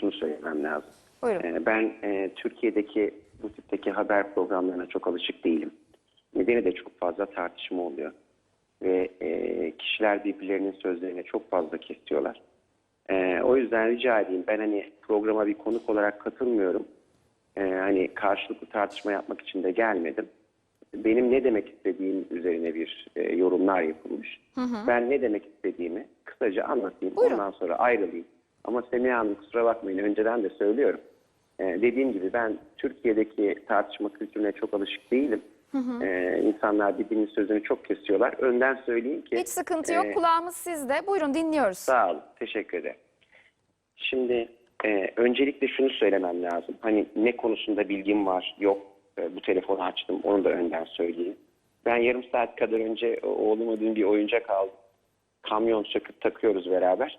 şunu söylemem lazım. Buyurun. Ee, Ben e, Türkiye'deki bu tipteki haber programlarına çok alışık değilim. Nedeni de çok fazla tartışma oluyor. Ve e, kişiler birbirlerinin sözlerine çok fazla kesiyorlar. E, o yüzden rica edeyim ben hani programa bir konuk olarak katılmıyorum. E, hani karşılıklı tartışma yapmak için de gelmedim. Benim ne demek istediğim üzerine bir e, yorumlar yapılmış. Ben ne demek istediğimi kısaca anlatayım. Buyurun. Ondan sonra ayrılayım. Ama Semiha Hanım kusura bakmayın önceden de söylüyorum. Ee, dediğim gibi ben Türkiye'deki tartışma kültürüne çok alışık değilim. Ee, insanlar birbirinin sözünü çok kesiyorlar. Önden söyleyeyim ki. Hiç sıkıntı yok. e, Kulağımız sizde. Buyurun dinliyoruz. Sağ olun. Teşekkür ederim. Şimdi e, öncelikle şunu söylemem lazım. Hani ne konusunda bilgim var yok. E, bu telefonu açtım. Onu da önden söyleyeyim. Ben yarım saat kadar önce oğluma dün bir oyuncak aldım. Kamyon söküp takıyoruz beraber.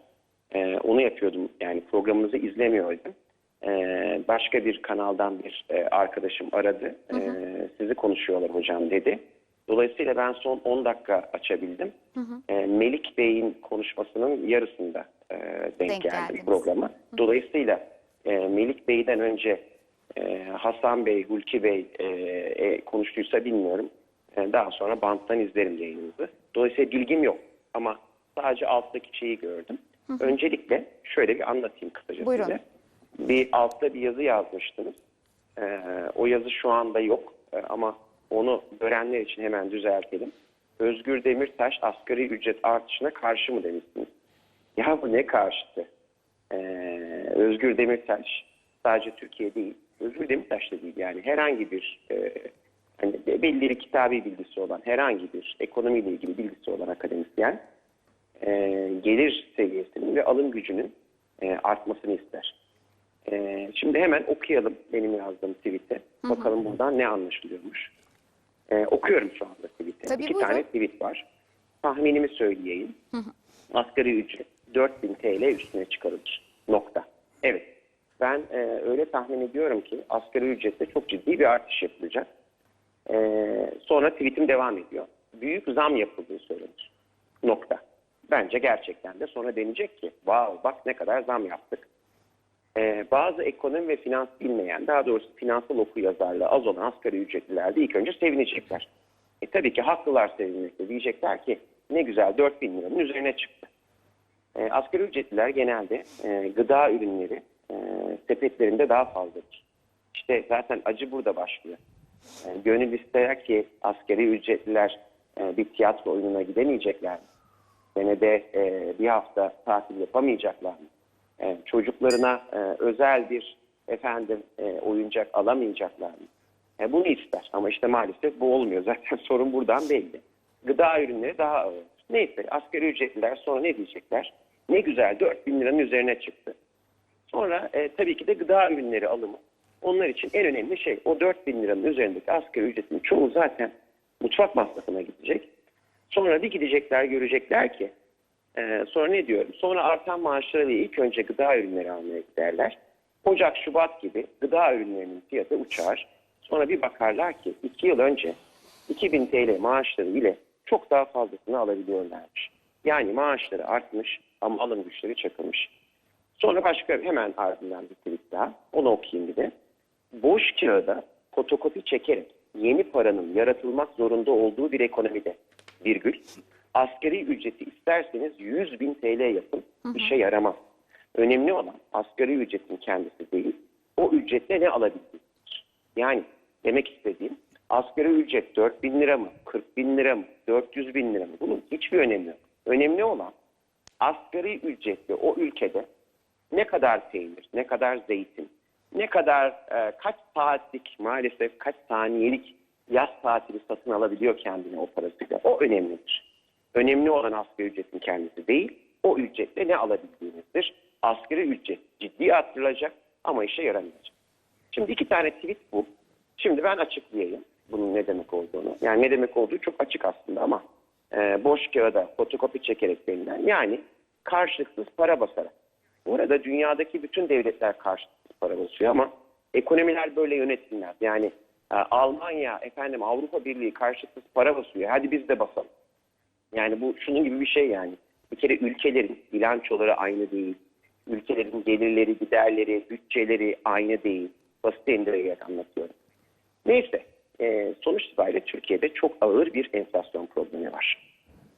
E, onu yapıyordum. Yani programınızı izlemiyordum. E, başka bir kanaldan bir e, arkadaşım aradı. E, sizi konuşuyorlar hocam dedi. Dolayısıyla ben son 10 dakika açabildim. E, Melik Bey'in konuşmasının yarısında e, denk, Denk geldim geldiniz. programa. Dolayısıyla e, Melik Bey'den önce e, Hasan Bey, Hulki Bey e, e, konuştuysa bilmiyorum. E, daha sonra banttan izlerim yayınınızı. Dolayısıyla bilgim yok ama sadece alttaki şeyi gördüm. Öncelikle şöyle bir anlatayım kısaca Buyurun. size. Bir altta bir yazı yazmıştınız. E, o yazı şu anda yok E, ama onu görenler için hemen düzeltelim. Özgür Demirtaş asgari ücret artışına karşı mı demişsiniz? Ya bu ne karşıtı? Ee, Özgür Demirtaş sadece Türkiye değil, Özgür Demirtaş da değil yani herhangi bir e, hani belli bir kitabi bilgisi olan, herhangi bir ekonomiyle ilgili bilgisi olan akademisyen e, gelir seviyesinin ve alım gücünün e, artmasını ister. E, şimdi hemen okuyalım benim yazdığım tweet'e. Bakalım buradan ne anlaşılıyormuş. E, okuyorum şu anda tweet'e. Tabii, İki buyurun. tane tweet var. Tahminimi söyleyeyim. Asgari ücret 4000 TL üstüne çıkarılır. Nokta. Evet. Ben e, öyle tahmin ediyorum ki asgari ücrette çok ciddi bir artış yapılacak. E, sonra tweetim devam ediyor. Büyük zam. Nokta. Bence gerçekten de sonra denecek ki wow bak ne kadar zam yaptık. Ee, bazı ekonomi ve finans bilmeyen, daha doğrusu finansal oku yazarlığı az olan asgari ücretliler de ilk önce sevinecekler. E tabii ki haklılar sevinmekte. Diyecekler ki ne güzel 4 bin liranın üzerine çıktı. E, asgari ücretliler genelde e, gıda ürünleri e, sepetlerinde daha fazladır. İşte zaten acı burada başlıyor. E, gönül ister ki asgari ücretliler e, bir tiyatro oyununa gidemeyecekler? Senede e, bir hafta tatil yapamayacaklar mı? E, çocuklarına e, özel bir efendim e, oyuncak alamayacaklar mı? E, bunu ister ama işte maalesef bu olmuyor. Zaten sorun buradan belli. Gıda ürünleri daha ağır. Neyse asgari ücretliler sonra ne diyecekler? Ne güzel 4 bin liranın üzerine çıktı. Sonra e, tabii ki de gıda ürünleri alımı. Onlar için en önemli şey o 4 bin liranın üzerindeki asgari ücretin çoğu zaten mutfak masrafına gidecek. Sonra bir gidecekler görecekler ki e, sonra ne diyorum? Sonra artan maaşlarıyla ilk önce gıda ürünleri almaya giderler. Ocak, Şubat gibi gıda ürünlerinin fiyatı uçar. Sonra bir bakarlar ki 2 yıl önce 2000 TL maaşları ile çok daha fazlasını alabiliyorlarmış. Yani maaşları artmış ama alım güçleri çakılmış. Sonra başka hemen ardından bir tweet daha. Onu okuyayım bir de. Boş kağıda fotokopi çekerek yeni paranın yaratılmak zorunda olduğu bir ekonomide virgül asgari ücreti isterseniz 100 bin TL yapın işe yaramaz. Önemli olan asgari ücretin kendisi değil o ücretle ne alabildiğinizdir. Yani demek istediğim asgari ücret 4 bin lira mı 40 bin lira mı 400 bin lira mı bunun hiçbir önemi yok. Önemli olan asgari ücretli o ülkede ne kadar peynir, ne kadar zeytin, ne kadar e, kaç saatlik maalesef kaç saniyelik yaz tatili satın alabiliyor kendine o parasıyla. O önemlidir. Önemli olan asgari ücretin kendisi değil, o ücretle ne alabildiğinizdir. Asgari ücret ciddi arttırılacak ama işe yaramayacak. Şimdi iki tane tweet bu. Şimdi ben açıklayayım bunun ne demek olduğunu. Yani ne demek olduğu çok açık aslında ama e, boş kağıda fotokopi çekerek denilen yani karşılıksız para basarak. Bu arada dünyadaki bütün devletler karşılıksız para basıyor ama ekonomiler böyle yönetimler. Yani e, Almanya, efendim Avrupa Birliği karşılıksız para basıyor. Hadi biz de basalım. Yani bu şunun gibi bir şey yani. Bir kere ülkelerin bilançoları aynı değil. Ülkelerin gelirleri, giderleri, bütçeleri aynı değil. Basit indirerek anlatıyorum. Neyse, e, sonuç itibariyle Türkiye'de çok ağır bir enflasyon problemi var.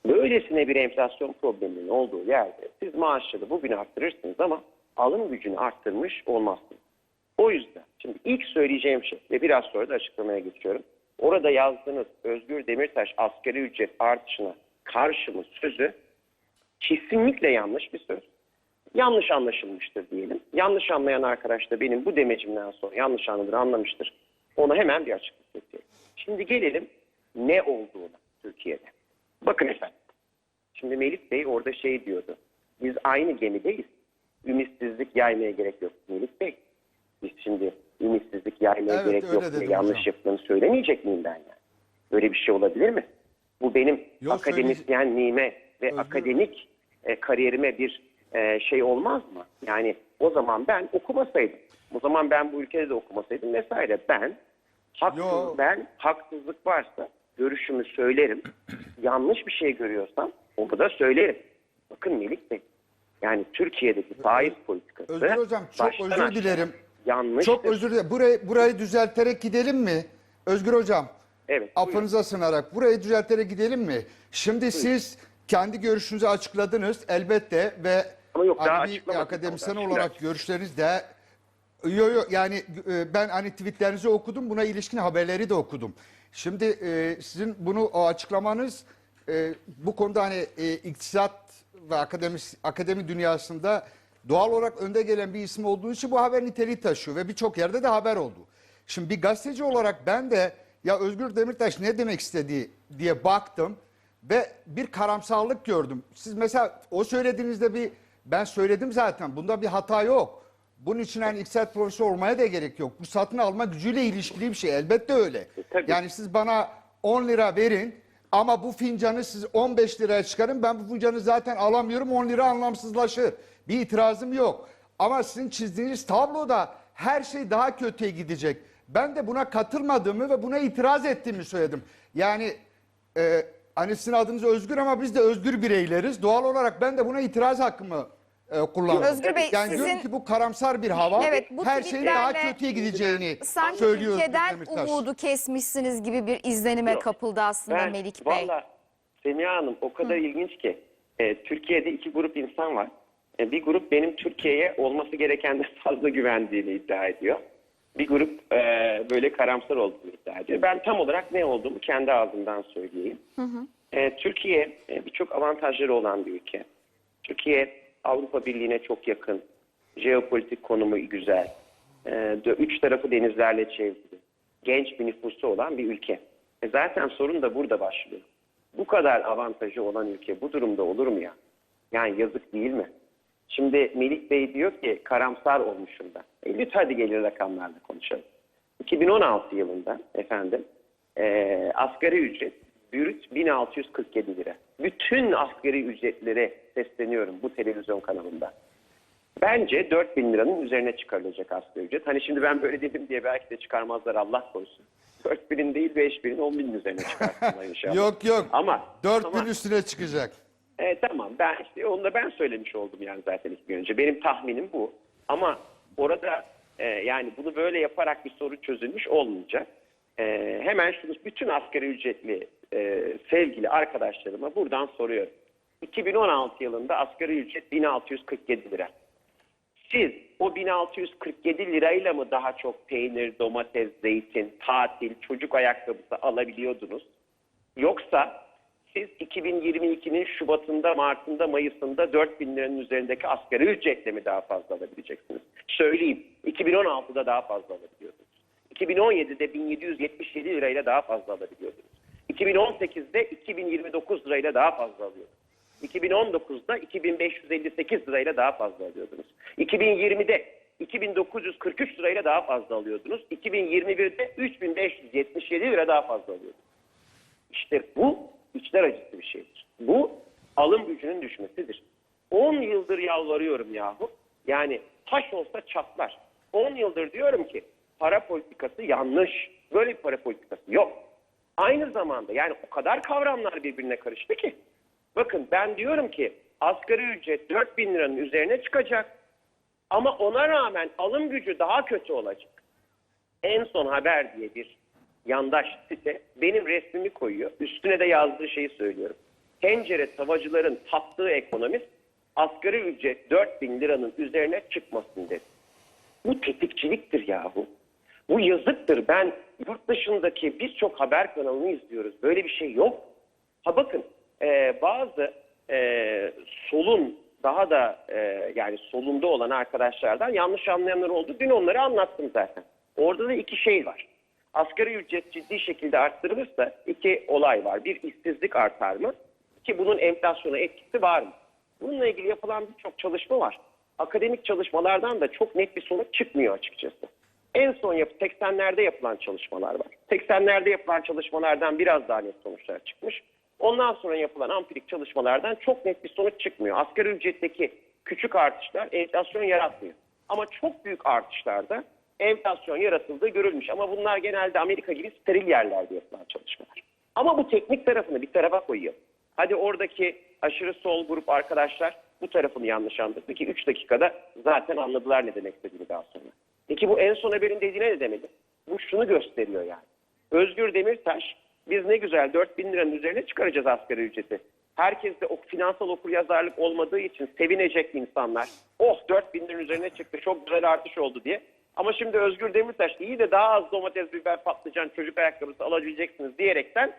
Böylesine bir enflasyon probleminin olduğu yerde siz maaşları bugün arttırırsınız ama alım gücünü arttırmış olmazsınız. O yüzden şimdi ilk söyleyeceğim şey ve biraz sonra da açıklamaya geçiyorum. Orada yazdığınız Özgür Demirtaş asgari ücret artışına karşı mı sözü kesinlikle yanlış bir söz. Yanlış anlaşılmıştır diyelim. Yanlış anlayan arkadaş da benim bu demecimden sonra yanlış anladığını anlamıştır. Ona hemen bir açıklık getiriyorum. Şimdi gelelim ne olduğuna Türkiye'de. Bakın efendim. Şimdi Melih Bey orada şey diyordu. Biz aynı gemideyiz. Ümitsizlik yaymaya gerek yok. Melih Bey, biz şimdi ümitsizlik yaymaya Evet, gerek yok diye yanlış hocam. yaptığını söylemeyecek miyim ben yani? Böyle bir şey olabilir mi? Bu benim Yok, akademisyenliğime ve Özgür- akademik e, kariyerime bir e, şey olmaz mı? Yani o zaman ben okumasaydım, o zaman ben bu ülkede de okumasaydım vesaire. Ben haksız, Yo. ben haksızlık varsa görüşümü söylerim. Yanlış bir şey görüyorsam onu da söylerim. Bakın Melik Bey, yani Türkiye'deki faiz politikası Özgür Hocam çok özür dilerim. Yanlıştır. Çok özür dilerim. Burayı, burayı düzelterek gidelim mi? Özgür Hocam. Evet, Affınıza sığınarak burayı düzelterek gidelim mi? Şimdi siz kendi görüşünüzü açıkladınız elbette ve Ama yok, daha hani açıklamadım. akademisyen Şimdi olarak açıklayayım. görüşleriniz de Yo, yo, yani e, ben hani tweetlerinizi okudum buna ilişkin haberleri de okudum. Şimdi e, sizin bunu açıklamanız e, bu konuda hani e, iktisat ve akademi, akademi dünyasında doğal olarak önde gelen bir isim olduğu için bu haber niteliği taşıyor ve birçok yerde de haber oldu. Şimdi bir gazeteci olarak ben de ya Özgür Demirtaş ne demek istediği diye baktım ve bir karamsarlık gördüm. Siz mesela o söylediğinizde bir ben söyledim zaten bunda bir hata yok. Bunun için hani iktisat profesörü olmaya da gerek yok. Bu satın alma gücüyle ilişkili bir şey. Elbette öyle. tabii. Yani siz bana 10 lira verin ama bu fincanı siz 15 liraya çıkarın. Ben bu fincanı zaten alamıyorum 10 lira anlamsızlaşır. Bir itirazım yok. Ama sizin çizdiğiniz tabloda her şey daha kötüye gidecek. Ben de buna katılmadığımı ve buna itiraz ettiğimi söyledim. Yani e, hani sizin adınız Özgür ama biz de özgür bireyleriz. Doğal olarak ben de buna itiraz hakkımı e, kullandım. Özgür Bey, yani diyorum sizin- ki bu karamsar bir hava Evet, bu her şeyin daha kötüye gideceğini Sanki söylüyor Özgür ülkeden umudu kesmişsiniz gibi bir izlenime Yok. kapıldı aslında Ben, Melik Bey. Valla Semiha Hanım o kadar ilginç ki e, Türkiye'de iki grup insan var. E, bir grup benim Türkiye'ye olması gerekenden fazla güvendiğini iddia ediyor. Bir grup e, böyle karamsar olduğunu iddia ediyor. Ben tam olarak ne olduğumu kendi ağzımdan söyleyeyim. E, Türkiye e, birçok avantajları olan bir ülke. Türkiye Avrupa Birliği'ne çok yakın. Jeopolitik konumu güzel. E, üç tarafı denizlerle çevrili. Genç bir nüfusu olan bir ülke. E zaten sorun da burada başlıyor. Bu kadar avantajı olan ülke bu durumda olur mu ya? Yani yazık değil mi? Şimdi Melik Bey diyor ki karamsar olmuşum ben. E, lütfen hadi gelin rakamlarla konuşalım. 2016 yılında efendim e, asgari ücret bürüt 1647 lira. Bütün asgari ücretlere sesleniyorum bu televizyon kanalında. Bence 4000 liranın üzerine çıkarılacak asgari ücret. Hani şimdi ben böyle dedim diye belki de çıkarmazlar Allah korusun. 4000'in değil 5000'in 10.000'in üzerine çıkarsınlar inşallah. Yok yok. Ama 4000 ama- üstüne çıkacak. E, tamam ben işte onu da ben söylemiş oldum yani zaten iki gün önce. Benim tahminim bu. Ama orada e, yani bunu böyle yaparak bir sorun çözülmüş olmayacak. E, hemen şunu bütün asgari ücretli e, sevgili arkadaşlarıma buradan soruyorum. 2016 yılında asgari ücret 1647 lira. Siz o 1647 lirayla mı daha çok peynir, domates, zeytin, tatil, çocuk ayakkabısı alabiliyordunuz? Yoksa siz 2022'nin Şubat'ında, Mart'ında, Mayıs'ında 4 bin liranın üzerindeki asgari ücretle mi daha fazla alabileceksiniz? Söyleyeyim. 2016'da daha fazla alabiliyordunuz. 2017'de 1777 lirayla daha fazla alabiliyordunuz. 2018'de 2029 lirayla daha fazla alıyordunuz. 2019'da 2558 lirayla daha fazla alıyordunuz. 2020'de 2943 lirayla daha fazla alıyordunuz. 2021'de 3577 lira daha fazla alıyordunuz. İşte bu içler acısı bir şeydir. Bu alım gücünün düşmesidir. 10 yıldır yalvarıyorum yahu. Yani taş olsa çatlar. 10 yıldır diyorum ki para politikası yanlış. Böyle bir para politikası yok. Aynı zamanda yani o kadar kavramlar birbirine karıştı ki. Bakın ben diyorum ki asgari ücret 4 bin liranın üzerine çıkacak. Ama ona rağmen alım gücü daha kötü olacak. En son haber diye bir yandaş site benim resmimi koyuyor. Üstüne de yazdığı şeyi söylüyorum. Tencere tavacıların tattığı ekonomist asgari ücret 4000 liranın üzerine çıkmasın dedi. Bu tetikçiliktir yahu. Bu yazıktır. Ben yurt dışındaki birçok haber kanalını izliyoruz. Böyle bir şey yok. Ha bakın e, bazı e, solun daha da e, yani solunda olan arkadaşlardan yanlış anlayanlar oldu. Dün onları anlattım zaten. Orada da iki şey var. Asgari ücret ciddi şekilde arttırılırsa iki olay var. Bir işsizlik artar mı? Ki bunun enflasyona etkisi var mı? Bununla ilgili yapılan birçok çalışma var. Akademik çalışmalardan da çok net bir sonuç çıkmıyor açıkçası. En son yap 80'lerde yapılan çalışmalar var. 80'lerde yapılan çalışmalardan biraz daha net sonuçlar çıkmış. Ondan sonra yapılan ampirik çalışmalardan çok net bir sonuç çıkmıyor. Asgari ücretteki küçük artışlar enflasyon yaratmıyor. Ama çok büyük artışlarda enflasyon yaratıldığı görülmüş. Ama bunlar genelde Amerika gibi steril yerlerde yapılan çalışmalar. Ama bu teknik tarafını bir tarafa koyuyor. Hadi oradaki aşırı sol grup arkadaşlar bu tarafını yanlış anladı ki 3 dakikada zaten anladılar ne demek istediğini daha sonra. Peki bu en son haberin dediğine ne demeli? Bu şunu gösteriyor yani. Özgür Demirtaş biz ne güzel 4 bin liranın üzerine çıkaracağız asgari ücreti. Herkes de o finansal okuryazarlık olmadığı için sevinecek insanlar. Oh 4 bin liranın üzerine çıktı çok güzel artış oldu diye. Ama şimdi Özgür Demirtaş iyi de daha az domates, biber, patlıcan, çocuk ayakkabısı alabileceksiniz diyerekten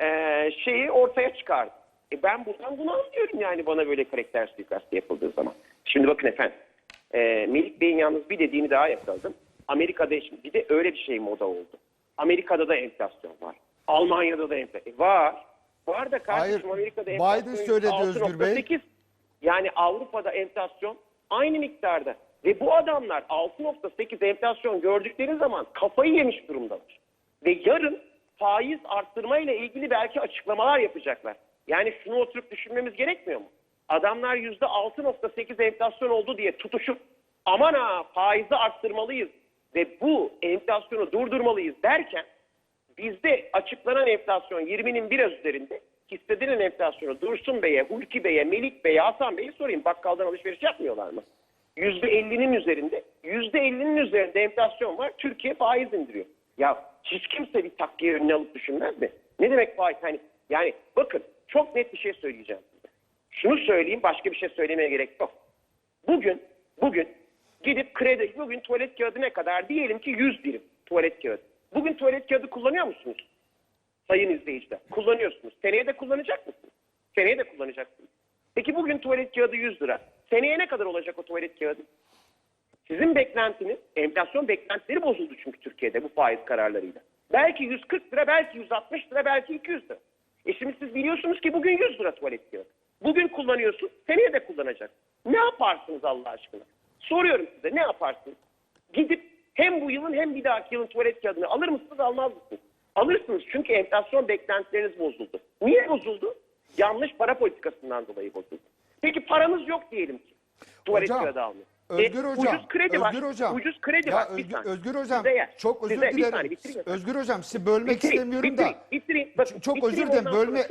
eee, şeyi ortaya çıkardı. E ben buradan bunu anlıyorum yani bana böyle karakter suikastı yapıldığı zaman. Şimdi bakın efendim. eee Melik Bey'in yalnız bir dediğini daha yakaladım. Amerika'da şimdi bir de öyle bir şey moda oldu. Amerika'da da enflasyon var. Almanya'da da enflasyon var. Var da kardeşim Hayır, Amerika'da Biden enflasyon söyledi Özgür Bey. 6.8. Yani Avrupa'da enflasyon aynı miktarda. Ve bu adamlar 6.8 enflasyon gördükleri zaman kafayı yemiş durumdalar. Ve yarın faiz arttırmayla ilgili belki açıklamalar yapacaklar. Yani şunu oturup düşünmemiz gerekmiyor mu? Adamlar %6.8 enflasyon oldu diye tutuşup aman ha faizi arttırmalıyız ve bu enflasyonu durdurmalıyız derken bizde açıklanan enflasyon 20'nin biraz üzerinde hissedilen enflasyonu Dursun Bey'e, Hulki Bey'e, Melik Bey'e, Hasan Bey'e sorayım bakkaldan alışveriş yapmıyorlar mı? %50'nin üzerinde, %50'nin üzerinde enflasyon var. Türkiye faiz indiriyor. Ya hiç kimse bir takviye önüne alıp düşünmez mi? Ne demek faiz? Hani, yani bakın çok net bir şey söyleyeceğim. Şunu söyleyeyim başka bir şey söylemeye gerek yok. Bugün, bugün gidip kredi, bugün tuvalet kağıdı ne kadar? Diyelim ki 100 birim tuvalet kağıdı. Bugün tuvalet kağıdı kullanıyor musunuz? Sayın izleyiciler. Kullanıyorsunuz. Seneye de kullanacak mısınız? Seneye de kullanacaksınız. Peki bugün tuvalet kağıdı 100 lira. Seneye ne kadar olacak o tuvalet kağıdı? Sizin beklentiniz, enflasyon beklentileri bozuldu çünkü Türkiye'de bu faiz kararlarıyla. Belki 140 lira, belki 160 lira, belki 200 lira. E şimdi siz biliyorsunuz ki bugün 100 lira tuvalet kağıdı. Bugün kullanıyorsun, seneye de kullanacak. Ne yaparsınız Allah aşkına? Soruyorum size ne yaparsınız? Gidip hem bu yılın hem bir dahaki yılın tuvalet kağıdını alır mısınız almaz mısınız? Alırsınız çünkü enflasyon beklentileriniz bozuldu. Niye bozuldu? Yanlış para politikasından dolayı bozuldu. Peki paranız yok diyelim ki. Tuvalet Hocam, kağıdı almıyor. Özgür E, Hocam, Ucuz kredi var. Özgür Hocam. Ucuz kredi Ya var. Bir Özgür, saniye. Özgür Hocam, Size çok özür Size- Bir dilerim. saniye bitireyim. Özgür Hocam, sizi bölmek Bitireyim, istemiyorum bitireyim, da. Bitireyim. Bakın, Çok bitireyim, özür dilerim, bölme-.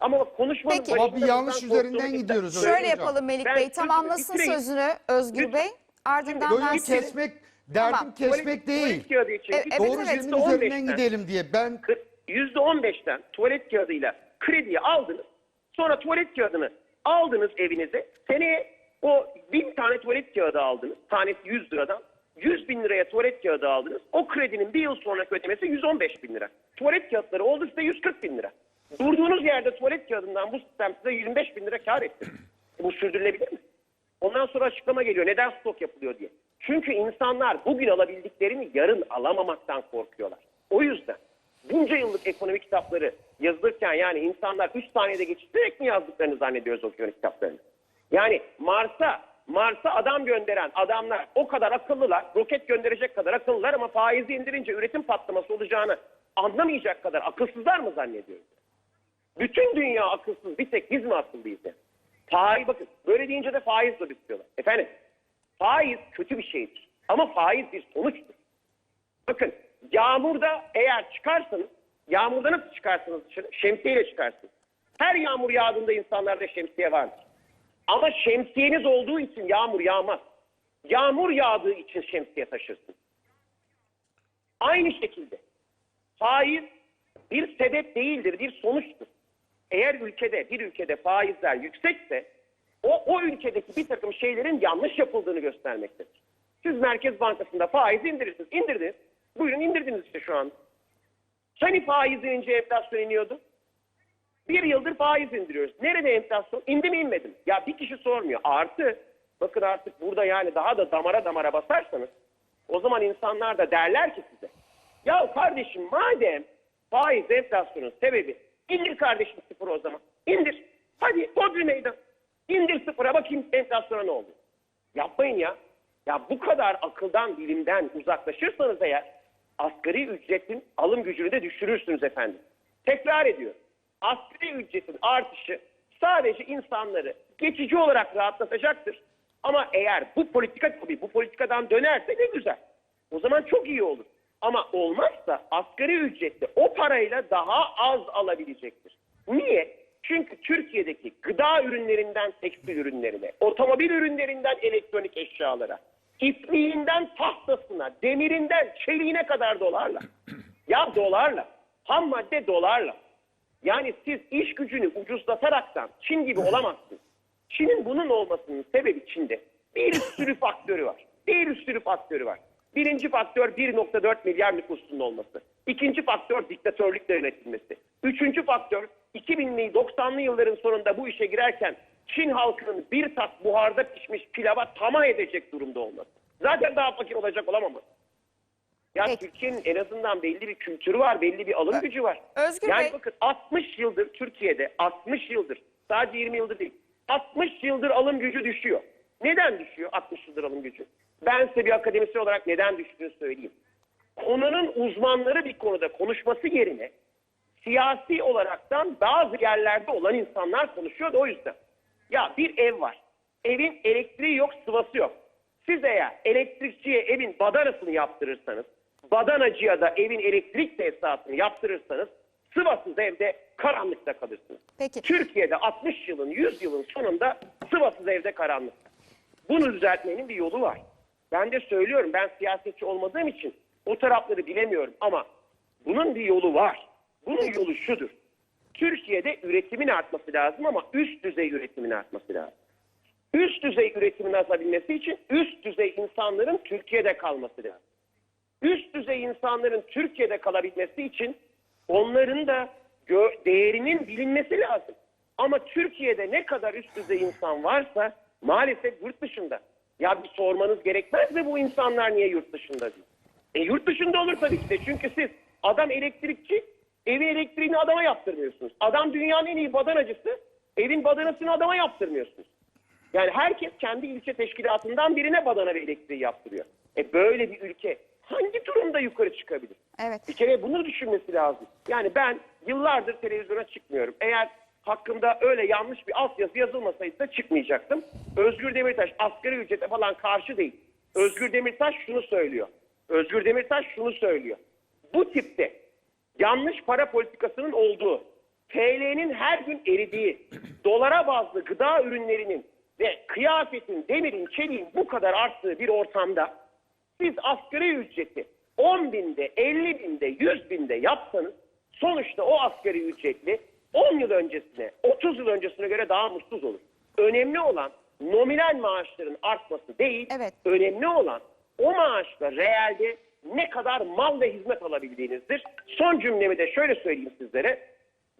Ama bak konuşmanın Peki. başında Ama bir yanlış üzerinden gidiyoruz Şöyle Hocam. yapalım Melik Ben Bey. Tamamlasın bitireyim. sözünü Özgür. Bey. Ardından ben Böyle size... kesmek, derdim Tamam. kesmek değil. Doğru cümlenin üzerinden %15'ten gidelim diye. Ben %15'ten tuvalet kağıdıyla krediyi aldınız. Sonra tuvalet kağıdını aldınız evinize. Seneye o bin tane tuvalet kağıdı aldınız. Tanesi 100 liradan. 100 bin liraya tuvalet kağıdı aldınız. O kredinin bir yıl sonraki ödemesi 115 bin lira. Tuvalet kağıtları oldu size 140 bin lira. Durduğunuz yerde tuvalet kağıdından bu sistem size 25 bin lira kar etti. Bu sürdürülebilir mi? Ondan sonra açıklama geliyor. Neden stok yapılıyor diye. Çünkü insanlar bugün alabildiklerini yarın alamamaktan korkuyorlar. O yüzden bunca yıllık ekonomi kitapları yazılırken yani insanlar 3 saniyede geçiştirerek mi yazdıklarını zannediyoruz o kitaplarını? Yani Mars'a Mars'a adam gönderen adamlar o kadar akıllılar, roket gönderecek kadar akıllılar ama faizi indirince üretim patlaması olacağını anlamayacak kadar akılsızlar mı zannediyoruz? Bütün dünya akılsız, bir tek biz mi akıllıyız yani? Faiz bakın, böyle deyince de faiz de istiyorlar. Efendim, faiz kötü bir şeydir. Ama faiz bir sonuçtur. Bakın, yağmurda eğer çıkarsanız, yağmurda nasıl çıkarsınız dışarı? Şemsiyeyle çıkarsınız. Her yağmur yağdığında insanlarda şemsiye vardır. Ama şemsiyeniz olduğu için yağmur yağmaz. Yağmur yağdığı için şemsiye taşırsın. Aynı şekilde faiz bir sebep değildir, bir sonuçtur. Eğer ülkede, bir ülkede faizler yüksekse o, o ülkedeki bir takım şeylerin yanlış yapıldığını göstermektedir. Siz Merkez Bankası'nda faiz indirirsiniz. İndirdiniz. Buyurun indirdiniz işte şu an. Hani faiz inince enflasyon iniyordu? Bir yıldır faiz indiriyoruz. Nerede enflasyon? İndi mi inmedi mi? Ya bir kişi sormuyor. Artı bakın artık burada yani daha da damara damara basarsanız o zaman insanlar da derler ki size ya kardeşim madem faiz enflasyonun sebebi indir kardeşim sıfır o zaman. İndir. Hadi hodri meydan. İndir sıfıra bakayım enflasyona ne oluyor. Yapmayın ya. Ya bu kadar akıldan, bilimden uzaklaşırsanız eğer asgari ücretin alım gücünü de düşürürsünüz efendim. Tekrar ediyorum. Asgari ücretin artışı sadece insanları geçici olarak rahatlatacaktır. Ama eğer bu politika tabii bu politikadan dönerse ne güzel. O zaman çok iyi olur. Ama olmazsa asgari ücretle o parayla daha az alabilecektir. Niye? Çünkü Türkiye'deki gıda ürünlerinden tekstil ürünlerine, otomobil ürünlerinden elektronik eşyalara, ipliğinden tahtasına, demirinden çeliğine kadar dolarla. Ya dolarla, ham madde dolarla. Yani siz iş gücünü ucuzlataraktan Çin gibi olamazsınız. Çin'in bunun olmasının sebebi Çin'de bir sürü faktörü var. Bir sürü faktörü var. Birinci faktör 1.4 milyar nüfusunun olması. İkinci faktör diktatörlükle yönetilmesi. Üçüncü faktör 2000'li 90'lı yılların sonunda bu işe girerken Çin halkının bir tas buharda pişmiş pilava tamah edecek durumda olması. Zaten daha fakir olacak olamaması. Ya Peki. Türkiye'nin en azından belli bir kültürü var, belli bir alım gücü var. Özgür yani Bey- bakın 60 yıldır Türkiye'de, 60 yıldır, sadece 20 yıldır değil, 60 yıldır alım gücü düşüyor. Neden düşüyor 60 yıldır alım gücü? Ben size bir akademisyen olarak neden düştüğünü söyleyeyim. Konunun uzmanları bir konuda konuşması yerine siyasi olaraktan bazı yerlerde olan insanlar konuşuyor da o yüzden. Ya bir ev var. Evin elektriği yok, sıvası yok. Siz eğer elektrikçiye evin badanasını yaptırırsanız, badanacıya da evin elektrik tesisatını yaptırırsanız sıvasız evde karanlıkta kalırsınız. Peki. Türkiye'de 60 yılın, 100 yılın sonunda sıvasız evde karanlık. Bunu düzeltmenin bir yolu var. Ben de söylüyorum ben siyasetçi olmadığım için o tarafları bilemiyorum ama bunun bir yolu var. Bunun yolu şudur. Türkiye'de üretimin artması lazım ama üst düzey üretimin artması lazım. Üst düzey üretimin artabilmesi için üst düzey insanların Türkiye'de kalması lazım. Üst düzey insanların Türkiye'de kalabilmesi için onların da değerinin bilinmesi lazım. Ama Türkiye'de ne kadar üst düzey insan varsa maalesef yurt dışında. Ya bir sormanız gerekmez mi bu insanlar niye yurt dışında diye. E yurt dışında olur tabii ki de çünkü siz adam elektrikçi evin elektriğini adama yaptırmıyorsunuz. Adam dünyanın en iyi badanacısı evin badanasını adama yaptırmıyorsunuz. Yani herkes kendi ilçe teşkilatından birine badana ve elektriği yaptırıyor. E böyle bir ülke hangi durumda yukarı çıkabilir? Evet. Bir kere bunu düşünmesi lazım. Yani ben yıllardır televizyona çıkmıyorum. Eğer hakkımda öyle yanlış bir altyazı yazılmasaydı da çıkmayacaktım. Özgür Demirtaş asgari ücrete falan karşı değil. Özgür Demirtaş şunu söylüyor. Özgür Demirtaş şunu söylüyor. Bu tipte yanlış para politikasının olduğu, TL'nin her gün eridiği, dolara bazlı gıda ürünlerinin ve kıyafetin, demirin, çeliğin bu kadar arttığı bir ortamda siz asgari ücreti 10 binde, 50 binde, 100 binde yapsanız sonuçta o asgari ücretli 10 yıl öncesine, 30 yıl öncesine göre daha mutsuz olur. Önemli olan nominal maaşların artması değil, Evet. önemli olan o maaşla reelde ne kadar mal ve hizmet alabildiğinizdir. Son cümlemi de şöyle söyleyeyim sizlere.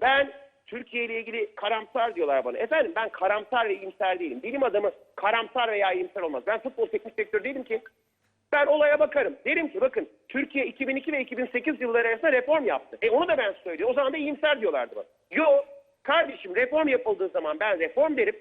Ben Türkiye ile ilgili karamsar diyorlar bana. Efendim ben karamsar ve iyimser değilim. Bilim adamı karamsar veya iyimser olmaz. Ben futbol teknik sektörü değilim ki. Ben olaya bakarım. Derim ki bakın Türkiye 2002 ve 2008 yılları arasında reform yaptı. E onu da ben söylüyorum. O zaman da iyimser diyorlardı bana. Yo kardeşim reform yapıldığı zaman ben reform derim.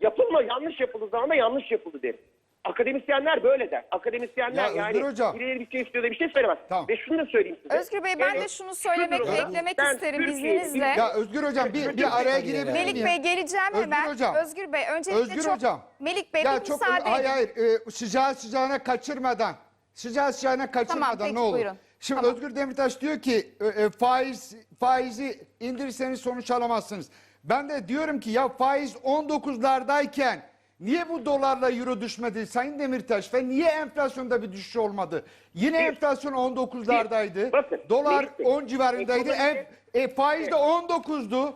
Yapılma yanlış yapıldığı zaman da yanlış yapıldı derim. Akademisyenler böyle der. Akademisyenler Ya Özgür yani Hocam. birileri bir şey istiyor da bir şey söylemez. Tamam. Ve şunu da söyleyeyim size. Özgür Bey ben Evet, de şunu şu söylemek ve durumda eklemek ben isterim Türkiye'yi- izninizle. Ya Özgür Hocam bir, bir araya girebilir miyim? Melik Bey geleceğim Özgür hemen. Hocam. Özgür Bey öncelikle Özgür çok... Hocam. Melik Bey ya bir çok müsaade hayır edin. hayır e, sıcağı sıcağına kaçırmadan sıcağı sıcağına kaçırmadan peki, ne olur. buyurun. Şimdi Tamam. Özgür Demirtaş diyor ki e, e, faiz faizi indirirseniz sonuç alamazsınız. Ben de diyorum ki ya faiz 19'lardayken Niye bu dolarla euro düşmedi Sayın Demirtaş ve niye enflasyonda bir düşüş olmadı? Yine Bir- enflasyon 19'lardaydı. Bakın, Dolar Bey, 10 civarındaydı. En, e, faiz de 19'du.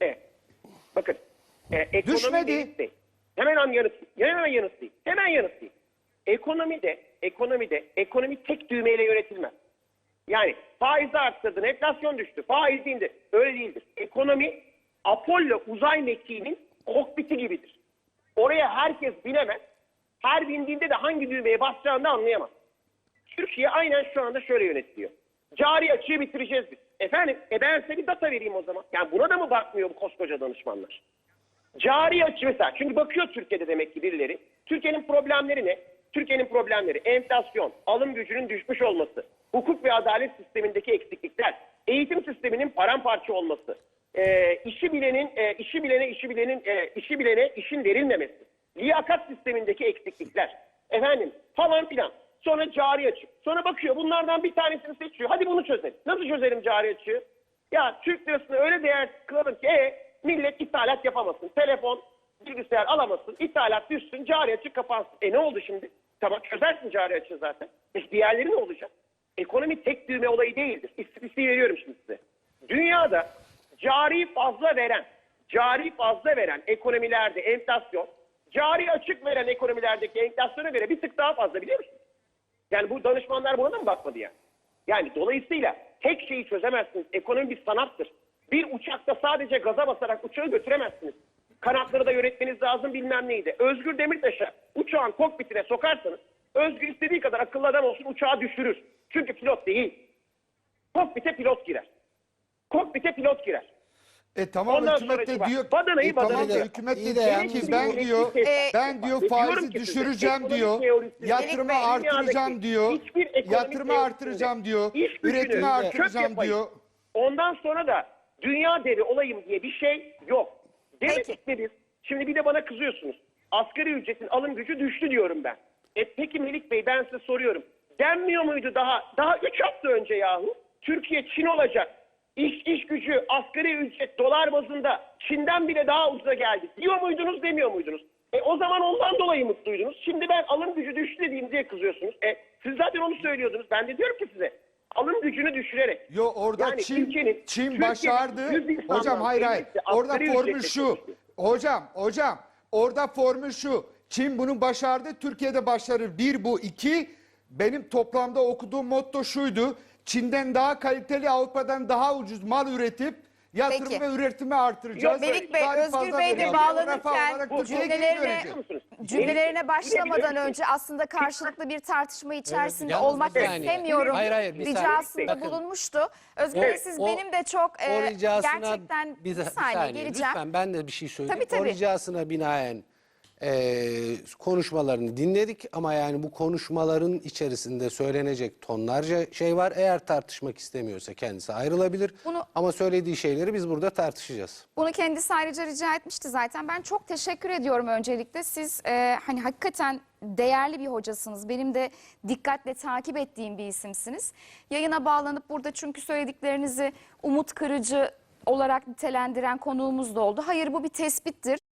Evet. Bakın. E, Düşmedi. Bey, Hemen an yanıtlayayım. Hemen yanıtlayayım. Hemen yanıtlayayım. Ekonomide, ekonomide, ekonomi tek düğmeyle yönetilmez. Yani faizi arttırdın, enflasyon düştü, faiz indi. Öyle değildir. Ekonomi Apollo uzay mekiğinin kokpiti gibidir. Oraya herkes binemez. Her bindiğinde de hangi düğmeye basacağını anlayamaz. Türkiye aynen şu anda şöyle yönetiliyor. Cari açığı bitireceğiz biz. Efendim, e ben size bir data vereyim o zaman. Yani buna da mı bakmıyor bu koskoca danışmanlar? Cari açı mesela. Çünkü bakıyor Türkiye'de demek ki birileri. Türkiye'nin problemleri ne? Türkiye'nin problemleri enflasyon, alım gücünün düşmüş olması, hukuk ve adalet sistemindeki eksiklikler, eğitim sisteminin paramparça olması, e, işi bilenin e, işi bilene işi bilenin e, işi bilene işin verilmemesi, liyakat sistemindeki eksiklikler, efendim falan filan. Sonra cari açık. Sonra bakıyor bunlardan bir tanesini seçiyor. Hadi bunu çözelim. Nasıl çözelim cari açığı? Ya Türk lirasını öyle değer kılalım ki e, millet ithalat yapamasın. Telefon, bilgisayar alamasın. ithalat düşsün, cari açık kapansın. E ne oldu şimdi? Tamam çözersin cari açığı zaten. E diğerleri ne olacak? Ekonomi tek düğme olayı değildir. İstatistiği veriyorum şimdi size. Dünyada cari fazla veren, cari fazla veren ekonomilerde enflasyon, cari açık veren ekonomilerdeki enflasyona göre bir tık daha fazla biliyor musunuz? Yani bu danışmanlar buna da mı bakmadı yani? Yani dolayısıyla tek şeyi çözemezsiniz. Ekonomi bir sanattır. Bir uçakta sadece gaza basarak uçağı götüremezsiniz. Kanatları da yönetmeniz lazım bilmem neydi. Özgür Demirtaş'a uçağın kokpitine sokarsanız Özgür istediği kadar akıllı adam olsun uçağı düşürür. Çünkü pilot değil. Kokpite pilot girer. Kokpite pilot girer. E tamam Ondan hükümet sonraki de bak, diyor. badanayı e, tamam badanayı da diyor. hükümet İyi de diyor yani ki bu- ben bu- diyor ben diyor Bak, diyorum faizi ki size, düşüreceğim diyor. teorisi- Yatırımı artıracağım diyor. hiçbir ekonomik Yatırımı teorisinde artıracağım diyor. iş gücünü Üretimi artıracağım yapayım. diyor. Ondan sonra da dünya devi olayım diye bir şey yok. Demedik mi biz? Şimdi bir de bana kızıyorsunuz. Asgari ücretin alım gücü düştü diyorum ben. E peki Melik Bey ben size soruyorum. Denmiyor muydu daha? Daha 3 hafta önce yahu. Türkiye Çin olacak. İş, iş gücü, asgari ücret dolar bazında Çin'den bile daha ucuza geldi. Diyor muydunuz demiyor muydunuz? E o zaman ondan dolayı mutluydunuz. Şimdi ben alım gücü düştü dediğim diye kızıyorsunuz. E siz zaten onu söylüyordunuz. Ben de diyorum ki size alım gücünü düşürerek. Yo orada Yani Çin Çin Türkiye'nin başardı. Hocam hayır hayır. Orada formül şu. çalışıyor. Hocam hocam orada formül şu. Çin bunu başardı. Türkiye'de başarır. Bir bu. iki benim toplamda okuduğum motto şuydu. Çin'den daha kaliteli Avrupa'dan daha ucuz mal üretip yatırım Peki. ve üretimi artıracağız. Yok, Melik Bey, Daha Özgür Bey de bağlanırken bu cümlelerine-? Cümlelerine başlamadan önce aslında karşılıklı bir tartışma içerisinde olmak saniye. istemiyorum. Hayır, hayır, saniye. Ricasında Bakın. bulunmuştu. Özgür Bey siz o- benim de çok e, gerçekten bir, bir, saniye, geleceğim. Lütfen ben de bir şey söyleyeyim. Tabii, tabii. O ricasına binaen e, konuşmalarını dinledik ama yani bu konuşmaların içerisinde söylenecek tonlarca şey var. Eğer tartışmak istemiyorsa kendisi ayrılabilir. Bunu- Ama söylediği şeyleri biz burada tartışacağız. Bunu kendisi ayrıca rica etmişti zaten. Ben çok teşekkür ediyorum öncelikle. Siz e, hani hakikaten değerli bir hocasınız. Benim de dikkatle takip ettiğim bir isimsiniz. Yayına bağlanıp burada çünkü söylediklerinizi umut kırıcı olarak nitelendiren konuğumuz da oldu. Hayır bu bir tespittir.